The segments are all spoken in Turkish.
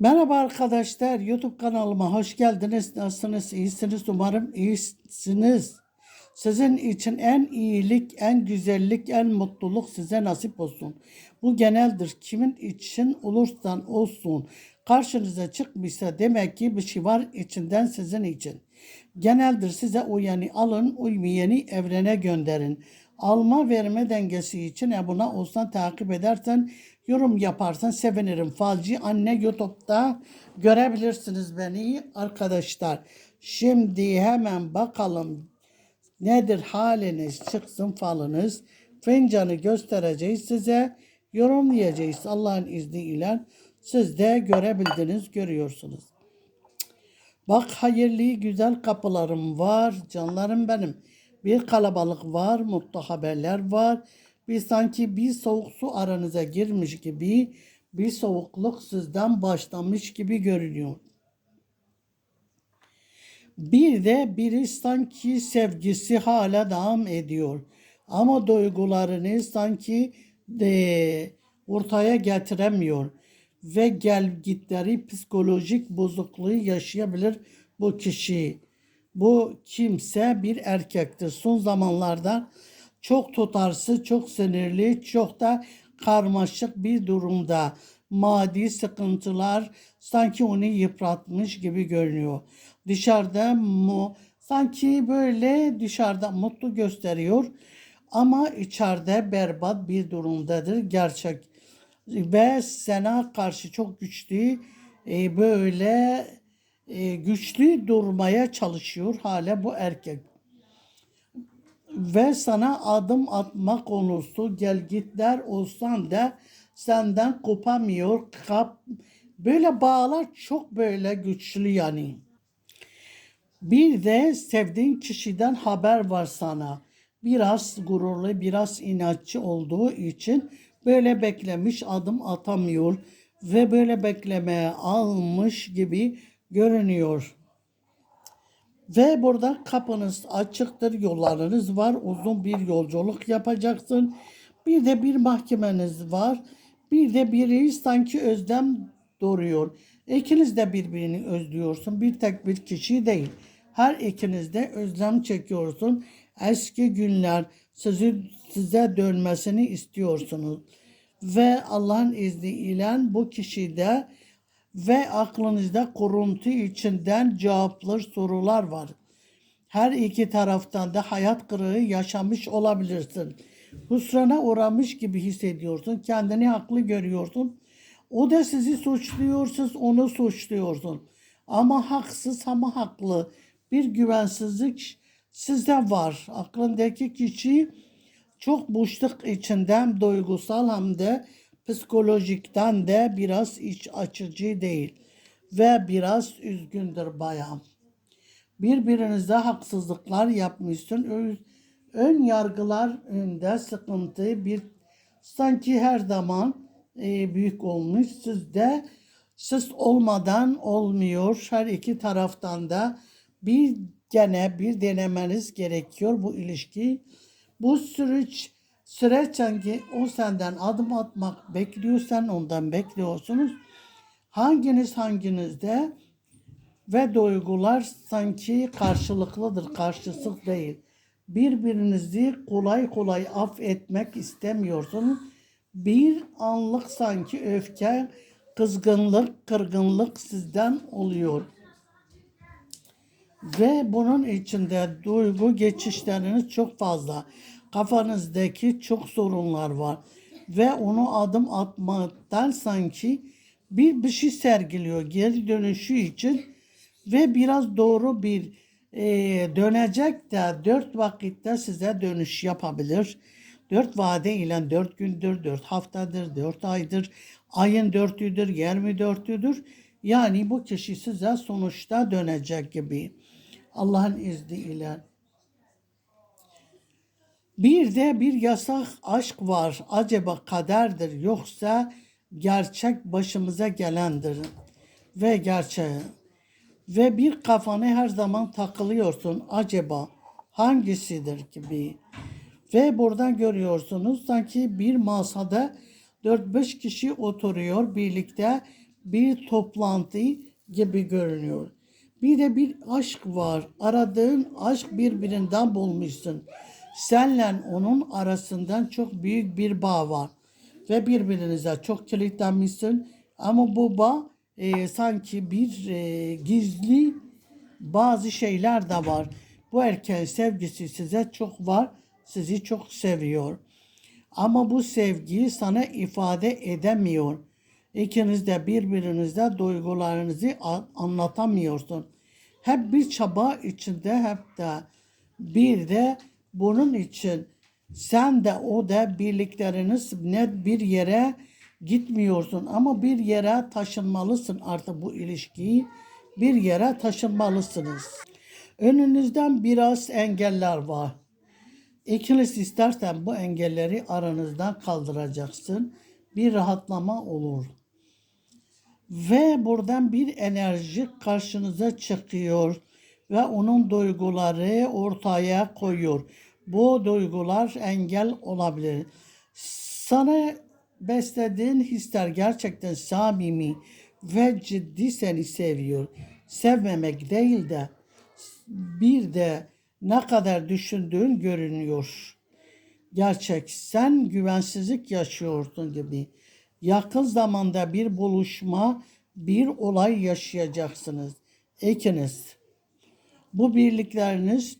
Merhaba arkadaşlar, YouTube kanalıma hoş geldiniz. Nasılsınız? İyisiniz? Umarım iyisiniz. Sizin için en iyilik, en güzellik, en mutluluk size nasip olsun. Bu geneldir. Kimin için olursan olsun. Karşınıza çıkmışsa demek ki bir şey var içinden sizin için. Geneldir size uyanı alın, uymayanı evrene gönderin. Alma verme dengesi için abone olsan takip edersen yorum yaparsan sevinirim. Falcı Anne YouTube'da görebilirsiniz beni arkadaşlar. Şimdi hemen bakalım nedir haliniz çıksın falınız. Fincanı göstereceğiz size. Yorumlayacağız Allah'ın izniyle. Siz de görebildiniz, görüyorsunuz. Bak hayırlı güzel kapılarım var canlarım benim. Bir kalabalık var, mutlu haberler var. Bir sanki bir soğuk su aranıza girmiş gibi bir soğukluk sizden başlamış gibi görünüyor. Bir de biri sanki sevgisi hala devam ediyor. Ama duygularını sanki de ortaya getiremiyor. Ve gelgitleri psikolojik bozukluğu yaşayabilir bu kişi. Bu kimse bir erkektir. Son zamanlarda çok tutarsız, çok sinirli, çok da karmaşık bir durumda. Maddi sıkıntılar sanki onu yıpratmış gibi görünüyor. Dışarıda mu sanki böyle dışarıda mutlu gösteriyor ama içeride berbat bir durumdadır gerçek ve sana karşı çok güçlü e, böyle e, güçlü durmaya çalışıyor hala bu erkek ve sana adım atma konusu gelgitler olsan da senden kopamıyor. Kap, böyle bağlar çok böyle güçlü yani. Bir de sevdiğin kişiden haber var sana. Biraz gururlu, biraz inatçı olduğu için böyle beklemiş adım atamıyor ve böyle beklemeye almış gibi görünüyor. Ve burada kapınız açıktır, yollarınız var. Uzun bir yolculuk yapacaksın. Bir de bir mahkemeniz var. Bir de biri sanki özlem doğuruyor. İkiniz de birbirini özlüyorsun. Bir tek bir kişi değil. Her ikiniz de özlem çekiyorsun. Eski günler sizi, size dönmesini istiyorsunuz. Ve Allah'ın izniyle bu kişi de ve aklınızda kuruntu içinden cevaplar sorular var. Her iki taraftan da hayat kırığı yaşamış olabilirsin. Husrana uğramış gibi hissediyorsun. Kendini haklı görüyorsun. O da sizi suçluyor, siz onu suçluyorsun. Ama haksız ama haklı. Bir güvensizlik sizde var. Aklındaki kişi çok boşluk içinden duygusal hem de psikolojikten de biraz iç açıcı değil ve biraz üzgündür bayan. Birbirinize haksızlıklar yapmışsın. Ön, yargılar önünde sıkıntı bir sanki her zaman e, büyük olmuş. Sizde siz olmadan olmuyor. Her iki taraftan da bir gene bir denemeniz gerekiyor bu ilişki. Bu süreç Süreç sanki o senden adım atmak bekliyor, sen ondan bekliyorsunuz. Hanginiz hanginizde ve duygular sanki karşılıklıdır, karşısız değil. Birbirinizi kolay kolay affetmek istemiyorsunuz. Bir anlık sanki öfke, kızgınlık, kırgınlık sizden oluyor. Ve bunun içinde duygu geçişleriniz çok fazla kafanızdaki çok sorunlar var ve onu adım atmaktan sanki bir bir şey sergiliyor geri dönüşü için ve biraz doğru bir e, dönecek de dört vakitte size dönüş yapabilir. Dört vade ile dört gündür, dört haftadır, dört aydır, ayın dörtüdür, yirmi dörtüdür. Yani bu kişi size sonuçta dönecek gibi. Allah'ın izniyle. Bir de bir yasak aşk var. Acaba kaderdir yoksa gerçek başımıza gelendir ve gerçeği. Ve bir kafanı her zaman takılıyorsun. Acaba hangisidir gibi. Ve buradan görüyorsunuz sanki bir masada 4-5 kişi oturuyor birlikte bir toplantı gibi görünüyor. Bir de bir aşk var. Aradığın aşk birbirinden bulmuşsun. Senle onun arasından çok büyük bir bağ var. Ve birbirinize çok kilitlenmişsin. Ama bu bağ e, sanki bir e, gizli bazı şeyler de var. Bu erkeğin sevgisi size çok var. Sizi çok seviyor. Ama bu sevgiyi sana ifade edemiyor. İkiniz de birbirinizde duygularınızı anlatamıyorsun. Hep bir çaba içinde hep de bir de bunun için sen de o da birlikleriniz net bir yere gitmiyorsun ama bir yere taşınmalısın artık bu ilişkiyi bir yere taşınmalısınız. Önünüzden biraz engeller var. İkiniz istersen bu engelleri aranızdan kaldıracaksın. Bir rahatlama olur. Ve buradan bir enerji karşınıza çıkıyor ve onun duyguları ortaya koyuyor. Bu duygular engel olabilir. Sana beslediğin hisler gerçekten samimi ve ciddi seni seviyor. Sevmemek değil de bir de ne kadar düşündüğün görünüyor. Gerçek sen güvensizlik yaşıyorsun gibi. Yakın zamanda bir buluşma, bir olay yaşayacaksınız. İkiniz. Bu birlikleriniz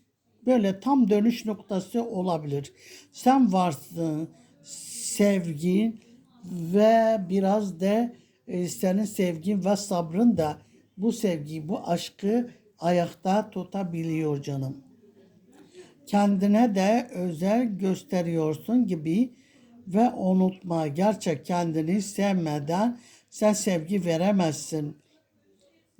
böyle tam dönüş noktası olabilir. Sen varsın, sevgin ve biraz da e, senin sevgin ve sabrın da bu sevgiyi, bu aşkı ayakta tutabiliyor canım kendine de özel gösteriyorsun gibi ve unutma gerçek kendini sevmeden sen sevgi veremezsin.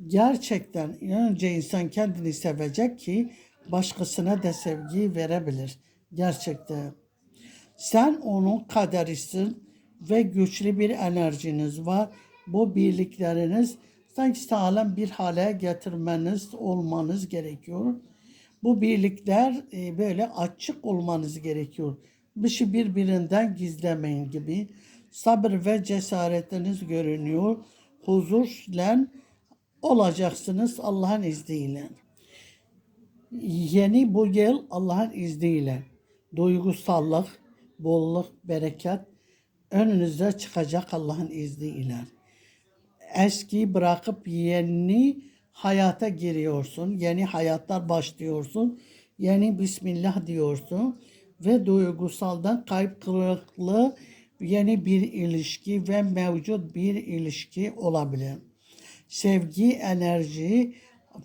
Gerçekten önce insan kendini sevecek ki başkasına da sevgi verebilir. Gerçekten. Sen onun kaderisin ve güçlü bir enerjiniz var. Bu birlikleriniz sanki sağlam bir hale getirmeniz olmanız gerekiyor. Bu birlikler e, böyle açık olmanız gerekiyor. Bir şey birbirinden gizlemeyin gibi. Sabır ve cesaretiniz görünüyor. Huzurla olacaksınız Allah'ın izniyle. Yeni bu yıl Allah'ın izniyle duygusallık, bolluk, bereket önünüze çıkacak Allah'ın izniyle. Eski bırakıp yeni hayata giriyorsun. Yeni hayatlar başlıyorsun. Yeni Bismillah diyorsun. Ve duygusaldan kalp kırıklığı yeni bir ilişki ve mevcut bir ilişki olabilir. Sevgi, enerji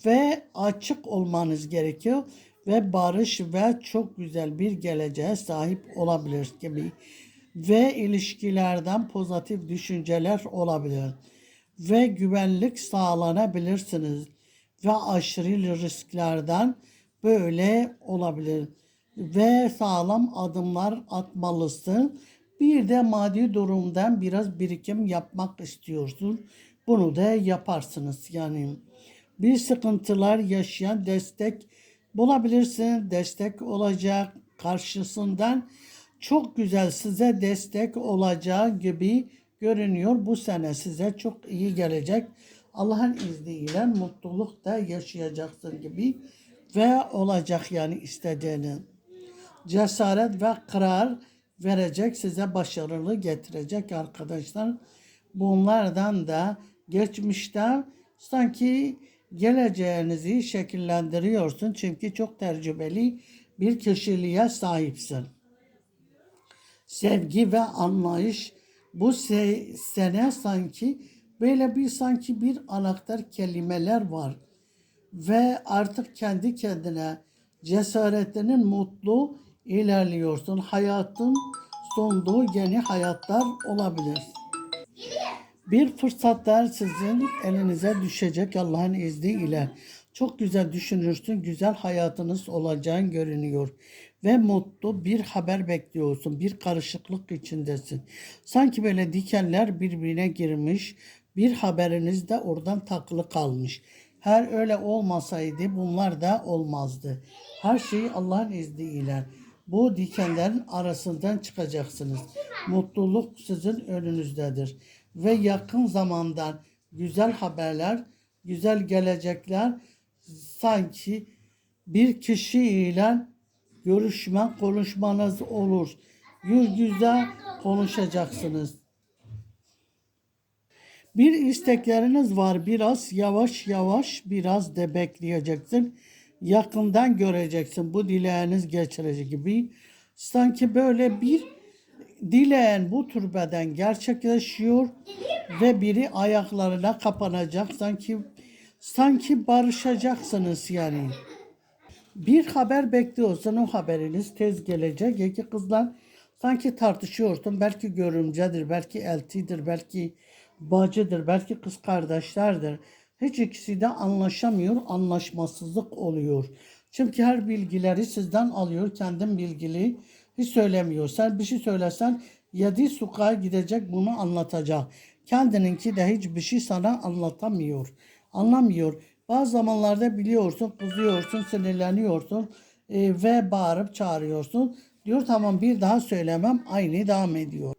ve açık olmanız gerekiyor ve barış ve çok güzel bir geleceğe sahip olabilir gibi ve ilişkilerden pozitif düşünceler olabilir ve güvenlik sağlanabilirsiniz ve aşırı risklerden böyle olabilir ve sağlam adımlar atmalısın. Bir de maddi durumdan biraz birikim yapmak istiyorsun. Bunu da yaparsınız yani. Bir sıkıntılar yaşayan destek bulabilirsin. Destek olacak karşısından çok güzel size destek olacağı gibi görünüyor. Bu sene size çok iyi gelecek. Allah'ın izniyle mutluluk da yaşayacaksın gibi ve olacak yani istediğini. Cesaret ve karar verecek size başarılı getirecek arkadaşlar. Bunlardan da geçmişten sanki geleceğinizi şekillendiriyorsun. Çünkü çok tecrübeli bir kişiliğe sahipsin. Sevgi ve anlayış bu se- sene sanki böyle bir sanki bir anahtar kelimeler var ve artık kendi kendine cesaretinin mutlu ilerliyorsun. Hayatın sunduğu yeni hayatlar olabilir. Bir fırsatlar sizin elinize düşecek Allah'ın izniyle. Çok güzel düşünürsün, güzel hayatınız olacağın görünüyor. Ve mutlu bir haber bekliyorsun, bir karışıklık içindesin. Sanki böyle dikenler birbirine girmiş, bir haberiniz de oradan takılı kalmış. Her öyle olmasaydı bunlar da olmazdı. Her şey Allah'ın izniyle. Bu dikenlerin arasından çıkacaksınız. Mutluluk sizin önünüzdedir. Ve yakın zamandan güzel haberler, güzel gelecekler sanki bir kişiyle görüşme, konuşmanız olur. Yüz yüze konuşacaksınız. Bir istekleriniz var. Biraz yavaş yavaş biraz da bekleyeceksin. Yakından göreceksin. Bu dileğiniz geçirecek gibi. Sanki böyle bir dileğin bu türbeden gerçekleşiyor ve biri ayaklarına kapanacak. Sanki sanki barışacaksınız yani. Bir haber bekliyorsan o haberiniz tez gelecek. İki kızlar sanki tartışıyorsun. Belki görümcedir, belki eltidir, belki bacıdır, belki kız kardeşlerdir. Hiç ikisi de anlaşamıyor, anlaşmasızlık oluyor. Çünkü her bilgileri sizden alıyor, kendin bilgili hiç söylemiyor. Sen bir şey söylesen yedi sokağa gidecek bunu anlatacak. Kendininki de hiçbir şey sana anlatamıyor. Anlamıyor. Bazı zamanlarda biliyorsun, kızıyorsun, sinirleniyorsun e, ve bağırıp çağırıyorsun. Diyor tamam bir daha söylemem aynı devam ediyor.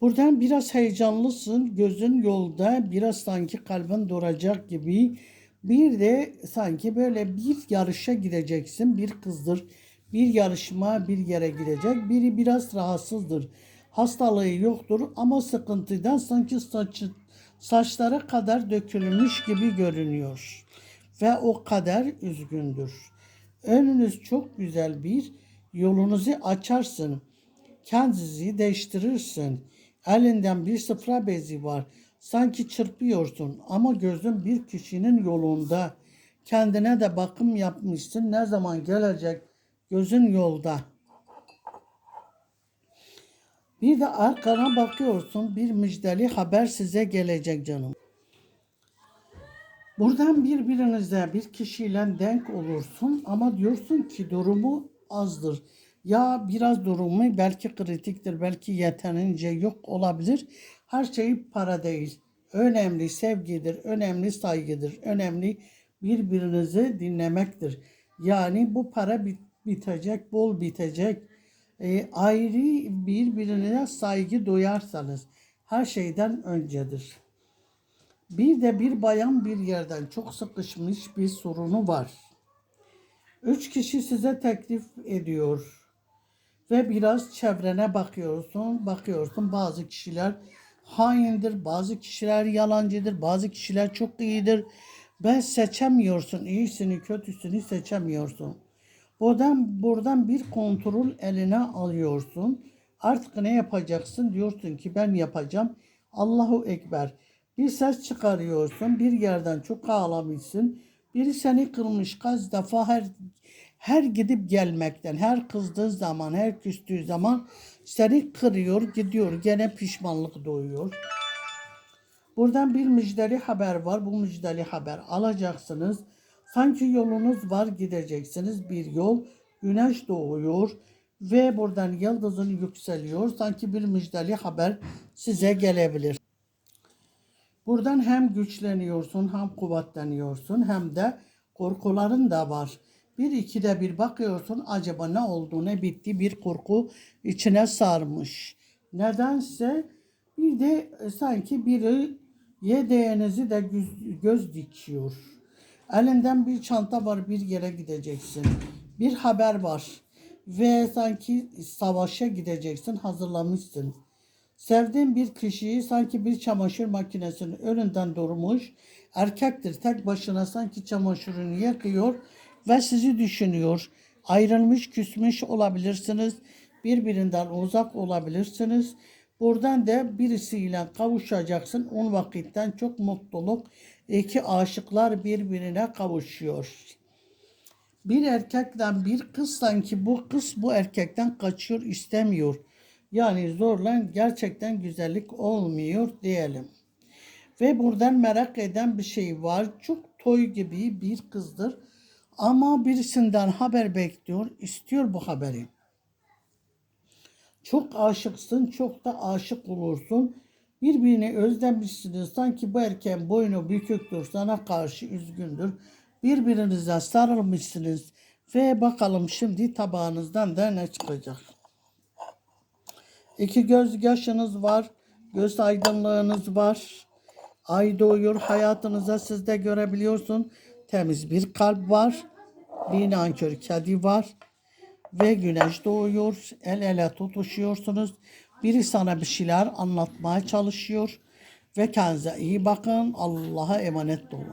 Buradan biraz heyecanlısın, gözün yolda, biraz sanki kalbin duracak gibi. Bir de sanki böyle bir yarışa gideceksin, bir kızdır, bir yarışma bir yere gidecek. Biri biraz rahatsızdır, hastalığı yoktur ama sıkıntıdan sanki saçı, saçları kadar dökülmüş gibi görünüyor. Ve o kadar üzgündür. Önünüz çok güzel bir yolunuzu açarsın. Kendinizi değiştirirsin. Elinden bir sıfra bezi var. Sanki çırpıyorsun ama gözün bir kişinin yolunda. Kendine de bakım yapmışsın. Ne zaman gelecek? Gözün yolda. Bir de arkana bakıyorsun. Bir müjdeli haber size gelecek canım. Buradan birbirinize bir kişiyle denk olursun ama diyorsun ki durumu azdır. Ya biraz durumu belki kritiktir, belki yeterince yok olabilir. Her şey para değil. Önemli sevgidir, önemli saygıdır, önemli birbirinizi dinlemektir. Yani bu para bit- bitecek, bol bitecek. E, ayrı birbirine saygı duyarsanız her şeyden öncedir. Bir de bir bayan bir yerden çok sıkışmış bir sorunu var. Üç kişi size teklif ediyor ve biraz çevrene bakıyorsun, bakıyorsun bazı kişiler haindir, bazı kişiler yalancıdır, bazı kişiler çok iyidir. Ben seçemiyorsun, iyisini, kötüsünü seçemiyorsun. Buradan buradan bir kontrol eline alıyorsun. Artık ne yapacaksın? Diyorsun ki ben yapacağım. Allahu Ekber. Bir ses çıkarıyorsun. Bir yerden çok ağlamışsın. Biri seni kırmış kaç defa her her gidip gelmekten, her kızdığı zaman, her küstüğü zaman seni kırıyor, gidiyor. Gene pişmanlık doğuyor. Buradan bir müjdeli haber var. Bu müjdeli haber alacaksınız. Sanki yolunuz var gideceksiniz bir yol. Güneş doğuyor ve buradan yıldızın yükseliyor. Sanki bir müjdeli haber size gelebilir. Buradan hem güçleniyorsun hem kuvvetleniyorsun hem de korkuların da var. Bir ikide bir bakıyorsun acaba ne oldu ne bitti bir korku içine sarmış. Nedense bir de sanki biri yedeğinizi de göz, göz dikiyor. Elinden bir çanta var bir yere gideceksin. Bir haber var ve sanki savaşa gideceksin hazırlamışsın. Sevdiğin bir kişiyi sanki bir çamaşır makinesinin önünden durmuş. Erkektir tek başına sanki çamaşırını yakıyor ve sizi düşünüyor. Ayrılmış küsmüş olabilirsiniz. Birbirinden uzak olabilirsiniz. Buradan da birisiyle kavuşacaksın. On vakitten çok mutluluk. İki aşıklar birbirine kavuşuyor. Bir erkekten bir kız sanki bu kız bu erkekten kaçıyor istemiyor. Yani zorla gerçekten güzellik olmuyor diyelim. Ve buradan merak eden bir şey var. Çok toy gibi bir kızdır. Ama birisinden haber bekliyor, istiyor bu haberi. Çok aşıksın, çok da aşık olursun. Birbirini özlemişsiniz. Sanki bu erkeğin boynu büküktür, sana karşı üzgündür. Birbirinize sarılmışsınız. Ve bakalım şimdi tabağınızdan da ne çıkacak. İki göz yaşınız var. Göz aydınlığınız var. Ay doğuyor hayatınıza siz de görebiliyorsun. Temiz bir kalp var. Bir nankör kedi var. Ve güneş doğuyor. El ele tutuşuyorsunuz. Biri sana bir şeyler anlatmaya çalışıyor. Ve kendinize iyi bakın. Allah'a emanet olun.